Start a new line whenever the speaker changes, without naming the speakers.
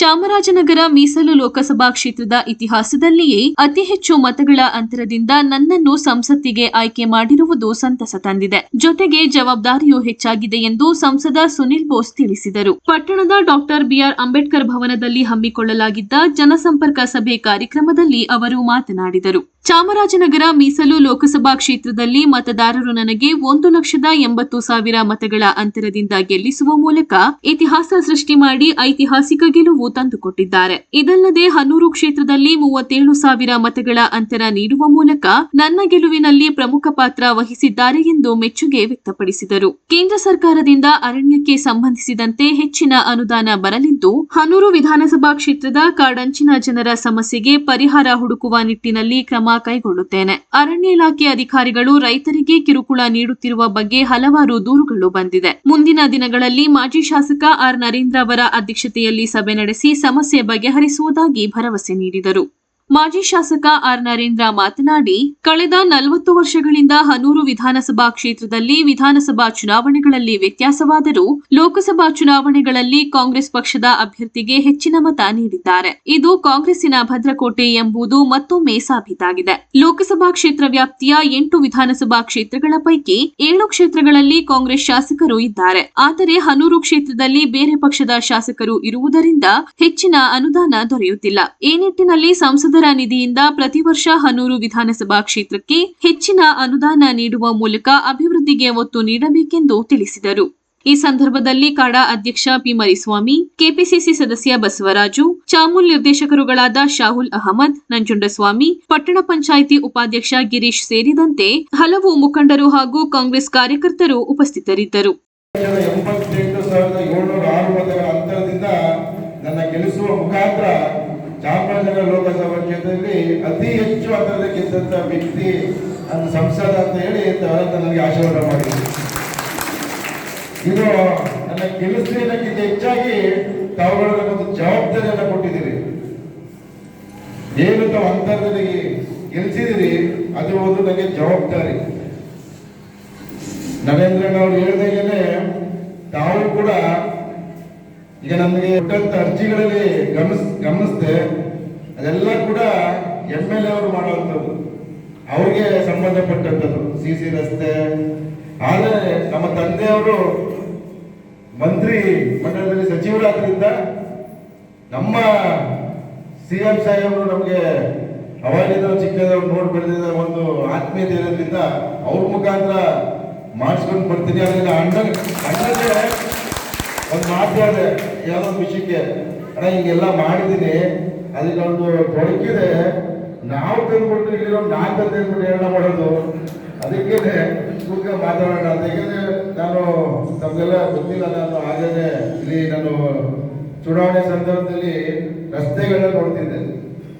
ಚಾಮರಾಜನಗರ ಮೀಸಲು ಲೋಕಸಭಾ ಕ್ಷೇತ್ರದ ಇತಿಹಾಸದಲ್ಲಿಯೇ ಅತಿ ಹೆಚ್ಚು ಮತಗಳ ಅಂತರದಿಂದ ನನ್ನನ್ನು ಸಂಸತ್ತಿಗೆ ಆಯ್ಕೆ ಮಾಡಿರುವುದು ಸಂತಸ ತಂದಿದೆ. ಜೊತೆಗೆ ಜವಾಬ್ದಾರಿಯೂ ಹೆಚ್ಚಾಗಿದೆ ಎಂದು ಸಂಸದ ಸುನಿಲ್ ಬೋಸ್ ತಿಳಿಸಿದರು. ಪಟ್ಟಣದ ಡಾಕ್ಟರ್ ಬಿಆರ್. ಅಂಬೇಡ್ಕರ್ ಭವನದಲ್ಲಿ ಹಮ್ಮಿಕೊಳ್ಳಲಾಗಿದ್ದ ಜನಸಂಪರ್ಕ ಸಭೆ ಕಾರ್ಯಕ್ರಮದಲ್ಲಿ ಅವರು ಮಾತನಾಡಿದರು. ಚಾಮರಾಜನಗರ ಮೀಸಲು ಲೋಕಸಭಾ ಕ್ಷೇತ್ರದಲ್ಲಿ ಮತದಾರರು ನನಗೆ ಒಂದು ಲಕ್ಷದ ಎಂಬತ್ತು ಸಾವಿರ ಮತಗಳ ಅಂತರದಿಂದ ಗೆಲ್ಲಿಸುವ ಮೂಲಕ ಇತಿಹಾಸ ಸೃಷ್ಟಿ ಮಾಡಿ ಐತಿಹಾಸಿಕ ಗೆಲುವು ತಂದುಕೊಟ್ಟಿದ್ದಾರೆ. ಇದಲ್ಲದೆ ಹನೂರು ಕ್ಷೇತ್ರದಲ್ಲಿ ಮೂವತ್ತೇಳು ಸಾವಿರ ಮತಗಳ ಅಂತರ ನೀಡುವ ಮೂಲಕ ನನ್ನ ಗೆಲುವಿನಲ್ಲಿ ಪ್ರಮುಖ ಪಾತ್ರ ವಹಿಸಿದ್ದಾರೆ ಎಂದು ಮೆಚ್ಚುಗೆ ವ್ಯಕ್ತಪಡಿಸಿದರು. ಕೇಂದ್ರ ಸರ್ಕಾರದಿಂದ ಅರಣ್ಯಕ್ಕೆ ಸಂಬಂಧಿಸಿದಂತೆ ಹೆಚ್ಚಿನ ಅನುದಾನ ಬರಲಿದ್ದು, ಹನೂರು ವಿಧಾನಸಭಾ ಕ್ಷೇತ್ರದ ಕಾಡಂಚಿನ ಜನರ ಸಮಸ್ಯೆಗೆ ಪರಿಹಾರ ಹುಡುಕುವ ನಿಟ್ಟಿನಲ್ಲಿ ಕ್ರಮ ಕೈಗೊಳ್ಳುತ್ತೇನೆ. ಅರಣ್ಯ ಇಲಾಖೆ ಅಧಿಕಾರಿಗಳು ರೈತರಿಗೆ ಕಿರುಕುಳ ನೀಡುತ್ತಿರುವ ಬಗ್ಗೆ ಹಲವಾರು ದೂರುಗಳು ಬಂದಿದೆ. ಮುಂದಿನ ದಿನಗಳಲ್ಲಿ ಮಾಜಿ ಶಾಸಕ ಆರ್ ನರೇಂದ್ರ ಅವರ ಅಧ್ಯಕ್ಷತೆಯಲ್ಲಿ ಸಭೆ ನಡೆಸಿ ಸಮಸ್ಯೆ ಬಗೆಹರಿಸುವುದಾಗಿ ಭರವಸೆ ನೀಡಿದರು. ಮಾಜಿ ಶಾಸಕ ಆರ್ ನರೇಂದ್ರ ಮಾತನಾಡಿ, ಕಳೆದ ನಲವತ್ತು ವರ್ಷಗಳಿಂದ ಹನೂರು ವಿಧಾನಸಭಾ ಕ್ಷೇತ್ರದಲ್ಲಿ ವಿಧಾನಸಭಾ ಚುನಾವಣೆಗಳಲ್ಲಿ ವ್ಯತ್ಯಾಸವಾದರೂ, ಲೋಕಸಭಾ ಚುನಾವಣೆಗಳಲ್ಲಿ ಕಾಂಗ್ರೆಸ್ ಪಕ್ಷದ ಅಭ್ಯರ್ಥಿಗೆ ಹೆಚ್ಚಿನ ಮತ ನೀಡಿದ್ದಾರೆ. ಇದು ಕಾಂಗ್ರೆಸ್ಸಿನ ಭದ್ರಕೋಟೆ ಎಂಬುದು ಮತ್ತೊಮ್ಮೆ ಸಾಬೀತಾಗಿದೆ. ಲೋಕಸಭಾ ಕ್ಷೇತ್ರ ವ್ಯಾಪ್ತಿಯ ಎಂಟು ವಿಧಾನಸಭಾ ಕ್ಷೇತ್ರಗಳ ಪೈಕಿ ಏಳು ಕ್ಷೇತ್ರಗಳಲ್ಲಿ ಕಾಂಗ್ರೆಸ್ ಶಾಸಕರು ಇದ್ದಾರೆ. ಆದರೆ, ಹನೂರು ಕ್ಷೇತ್ರದಲ್ಲಿ ಬೇರೆ ಪಕ್ಷದ ಶಾಸಕರು ಇರುವುದರಿಂದ ಹೆಚ್ಚಿನ ಅನುದಾನ ದೊರೆಯುತ್ತಿಲ್ಲ. ಈ ನಿಟ್ಟಿನಲ್ಲಿ ಸಂಸದರ ನಿಧಿಯಿಂದ ಪ್ರತಿ ವರ್ಷ ಹನೂರು ವಿಧಾನಸಭಾ ಕ್ಷೇತ್ರಕ್ಕೆ ಹೆಚ್ಚಿನ ಅನುದಾನ ನೀಡುವ ಮೂಲಕ ಅಭಿವೃದ್ಧಿಗೆ ಒತ್ತು ನೀಡಬೇಕೆಂದು ತಿಳಿಸಿದರು. ಈ ಸಂದರ್ಭದಲ್ಲಿ ಕಾಡಾ ಅಧ್ಯಕ್ಷ ಪಿ ಮರಿಸ್ವಾಮಿ, ಕೆಪಿಸಿಸಿ ಸದಸ್ಯ ಬಸವರಾಜು, ಚಾಮುಲ್ ನಿರ್ದೇಶಕರುಗಳಾದ ಶಾಹುಲ್ ಅಹಮದ್, ನಂಜುಂಡಸ್ವಾಮಿ, ಪಟ್ಟಣ ಪಂಚಾಯಿತಿ ಉಪಾಧ್ಯಕ್ಷ ಗಿರೀಶ್ ಸೇರಿದಂತೆ ಹಲವು ಮುಖಂಡರು ಹಾಗೂ ಕಾಂಗ್ರೆಸ್ ಕಾರ್ಯಕರ್ತರು ಉಪಸ್ಥಿತರಿದ್ದರು.
ಚಾಮರಾಜನಗರ ಲೋಕಸಭಾ ಕ್ಷೇತ್ರದಲ್ಲಿ ಅತಿ ಹೆಚ್ಚು ಅಂತರದ ಗೆದ್ದಂತ ವ್ಯಕ್ತಿ ನನ್ನ ಸಂಸದ ಅಂತ ಹೇಳಿ ನನಗೆ ಆಶೀರ್ವಾದ ಮಾಡಿದ್ರು. ಇದು ನನ್ನ ಕೆಲಸಕ್ಕಿಂತ ಹೆಚ್ಚಾಗಿ ತಾವುಗಳ ಒಂದು ಜವಾಬ್ದಾರಿಯನ್ನು ಕೊಟ್ಟಿದ್ದೀರಿ. ಏನು ತಾವು ಅಂತರದಲ್ಲಿ ಗೆಲ್ಸಿದಿರಿ ಅದು ಒಂದು ನನಗೆ ಜವಾಬ್ದಾರಿ. ನರೇಂದ್ರನವರು ಹೇಳಿದಾಗೇನೆ ತಾವು ಕೂಡ ಈಗ ನಮಗೆ ಅರ್ಜಿಗಳಲ್ಲಿ ಗಮನಿಸ್, ಗಮನಿಸಿದೆ ಅದೆಲ್ಲ ಕೂಡ ಎಂ ಎಲ್ ಎ ಅವರು ಮಾಡುವಂಥದ್ದು. ಅವ್ರಿಗೆ ಸಂಬಂಧಪಟ್ಟಂಥದ್ದು. ಸಿ ಸಿ ರಸ್ತೆ. ಆದರೆ ನಮ್ಮ ತಂದೆಯವರು ಮಂತ್ರಿ ಮಂಡಲದಲ್ಲಿ ಸಚಿವರಾದ್ರಿಂದ ನಮ್ಮ ಸಿ ಎಂ ಸಾಹೇಬರು ನಮಗೆ ಅವಾಗಿದ್ದ ಚಿಕ್ಕದವ್ರು ನೋಡಿ ಬೆಳೆದಿದ್ದ ಒಂದು ಆತ್ಮೀಯತೆ ಇರೋದ್ರಿಂದ ಅವ್ರ ಮುಖಾಂತರ ಮಾಡಿಸ್ಕೊಂಡು ಬರ್ತೀನಿ. ಅದರಿಂದ ಅಣ್ಣ ಅಣ್ಣಗೆ ಒಂದು ಮಾತಾಡಿದೆ ಯಾವುದೋ ವಿಷಯಕ್ಕೆ ಅಣ್ಣ ಹಿಂಗೆಲ್ಲ ಮಾಡಿದ್ದೀನಿ. ಅದಕ್ಕೆ ಒಂದು ತೊಡಕಿದೆ ನಾವು ತಂದ್ಬಿಟ್ಟು ಇಲ್ಲಿರೋ ನಾಲ್ಕು ತಂದ್ಬಿಟ್ಟು ಹೇಳ ಮಾಡೋದು? ಅದಕ್ಕೆ ಕೂತ್ಕ ಮಾತಾಡೋಣ. ಯಾಕಂದ್ರೆ ನಾನು ತಮಗೆಲ್ಲ ಗೊತ್ತಿಲ್ಲ. ನಾನು ಹಾಗೇನೆ ಇಲ್ಲಿ ನಾನು ಚುನಾವಣೆ ಸಂದರ್ಭದಲ್ಲಿ ರಸ್ತೆಗಳನ್ನ ನೋಡ್ತಿದ್ದೆ.